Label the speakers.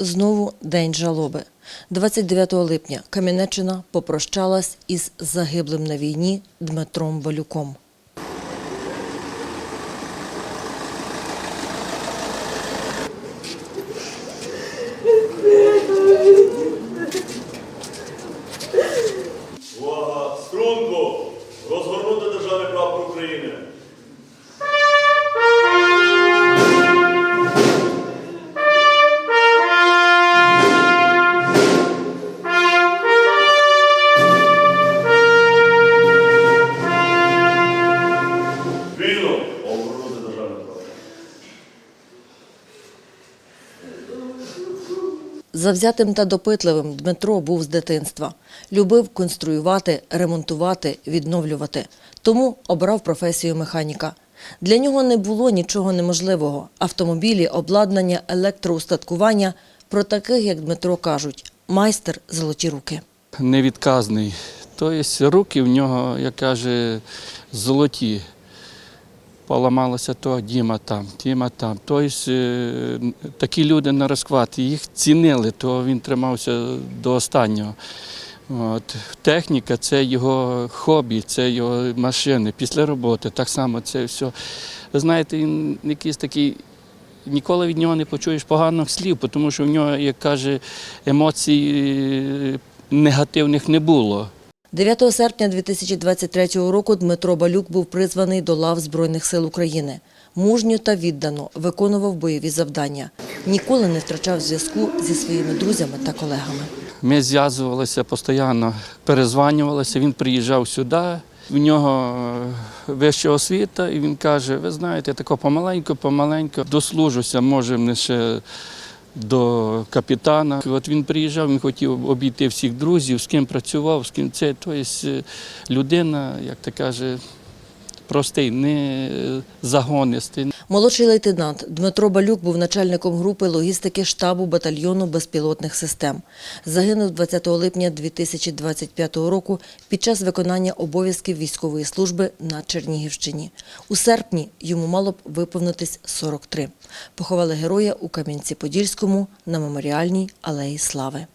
Speaker 1: знову день жалоби. 29 липня Кам'янеччина попрощалась із загиблим на війні Дмитром Балюком. Завзятим та допитливим Дмитро був з дитинства. Любив конструювати, ремонтувати, відновлювати. Тому обрав професію механіка. Для нього не було нічого неможливого. Автомобілі, обладнання, електроустаткування. Про таких, як Дмитро, кажуть, майстер золоті руки.
Speaker 2: невідказний. Тобто руки в нього, як каже, золоті. Поламалося то, Діма там, Діма там. Тобто такі люди на розхват, їх цінили, то він тримався до останнього. От. Техніка це його хобі, це його машини після роботи. Так само це все. Ви знаєте, він якийсь такий. Ніколи від нього не почуєш поганих слів, тому що в нього, як каже, емоцій е, негативних не було.
Speaker 1: 9 серпня 2023 року Дмитро Балюк був призваний до лав Збройних сил України. Мужньо та віддано виконував бойові завдання. Ніколи не втрачав зв'язку зі своїми друзями та колегами.
Speaker 2: Ми зв'язувалися постійно, перезванювалися. Він приїжджав сюди. В нього е, вища освіта, і він каже: ви знаєте, тако помаленьку, помаленьку дослужуся, може, не ще до капітана. От він приїжджав, він хотів обійти всіх друзів, з ким працював, з ким це. Тобто людина, як то каже, простий, не загонистий.
Speaker 1: Молодший лейтенант Дмитро Балюк був начальником групи логістики штабу батальйону безпілотних систем. Загинув 20 липня 2025 року під час виконання обов'язків військової служби на Чернігівщині. У серпні йому мало б виповнитись 43. Поховали героя у Кам'янці-Подільському на меморіальній алеї Слави.